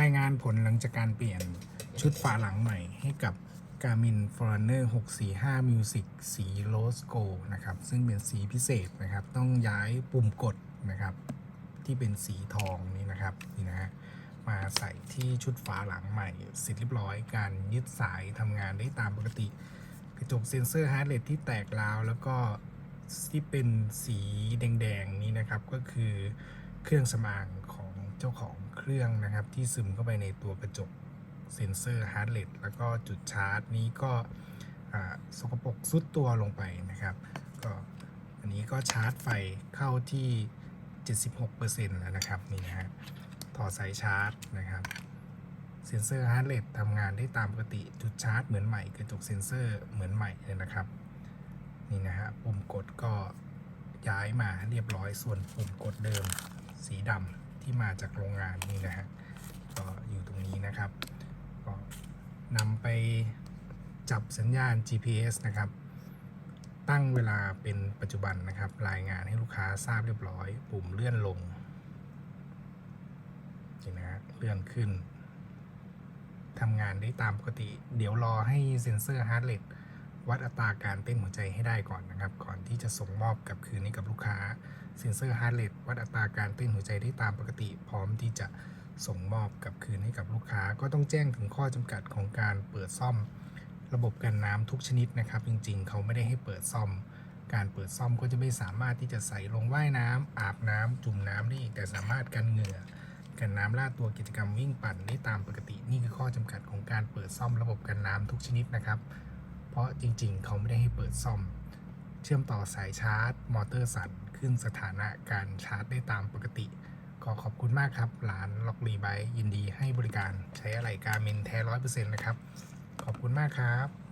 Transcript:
รายงานผลหลังจากการเปลี่ยนชุดฝาหลังใหม่ให้กับ Garmin Forerunner 645 Music สี Rose Gold นะครับ ซึ่งเป็นสีพิเศษนะครับ ต้องย้ายปุ่มกดนะครับ ที่เป็นสีทองนี่นะครับนี่นะฮะมาใส่ที่ชุดฝาหลังใหม่เสร็จเรียบร้อยการยึดสายทำงานได้ตามปกติ กระจกเซ็นเซอร์ฮาร์ดเรทที่แตกราว แล้วก็ที่เป็นสีแดง ๆ นี้นะครับ ก็คือเครื่องสมางของเจ้าของ เครื่องนะครับที่ซึมเข้าไปในตัวกระจกเซ็นเซอร์ฮาร์ดเรทแล้วก็จุดชาร์จนี้ก็สกปรกซุดตัวลงไปนะครับก็อันนี้ก็ชาร์จไฟเข้าที่ 76%แล้วนะครับนี่นะฮะถอดสายชาร์จนะครับเซ็นเซอร์ฮาร์ดเรททำงานได้ตามปกติจุดชาร์จเหมือนใหม่กระจกเซ็นเซอร์เหมือนใหม่เลยนะครับนี่นะฮะปุ่มกดก็ย้ายมาเรียบร้อยส่วนปุ่มกดเดิมสีดำ ที่มาจากโรงงานนี่นะฮะก็อยู่ตรงนี้นะครับ ก็นำไปจับสัญญาณ GPS นะครับ ตั้งเวลาเป็นปัจจุบันนะครับ รายงานให้ลูกค้าทราบเรียบร้อย ปุ่มเลื่อนลงนี่นะฮะเลื่อนขึ้นทำงานได้ตามปกติ เดี๋ยวรอให้เซ็นเซอร์ฮาร์ดเรท วัดอัตราการเต้นหัวใจให้ได้ก่อนนะครับ ก่อนที่จะส่งมอบกับคืนนี้กับลูกค้าเซ็นเซอร์ฮาร์ดเรทวัดอัตราการเต้นหัวใจได้ตามปกติ พร้อมที่จะส่งมอบกับคืนให้กับลูกค้า ก็ต้องแจ้งถึงข้อจำกัดของการเปิดซ่อม ระบบกันน้ำทุกชนิดนะครับ จริงๆ เขาไม่ได้ให้เปิดซ่อม การเปิดซ่อมก็จะไม่สามารถที่จะใส่ลงว่ายน้ำอาบน้ำจุ่มน้ำได้อีกแต่สามารถกันเหงื่อกันน้ำลาดตัวกิจกรรมวิ่งปั่นได้ตามปกติ นี่คือข้อจำกัดของการเปิดซ่อมระบบกันน้ำทุกชนิดนะครับ เพราะจริงๆ เขาไม่ได้ให้เปิดซ่อม เชื่อมต่อสายชาร์จ มอเตอร์สั่นขึ้นสถานะการชาร์จได้ตามปกติ ขอขอบคุณมากครับร้านล็อกรีไบยินดีให้บริการใช้อะไรการเมนแท้ร้อยเปอร์เซ็นต์นะครับ ขอบคุณมากครับ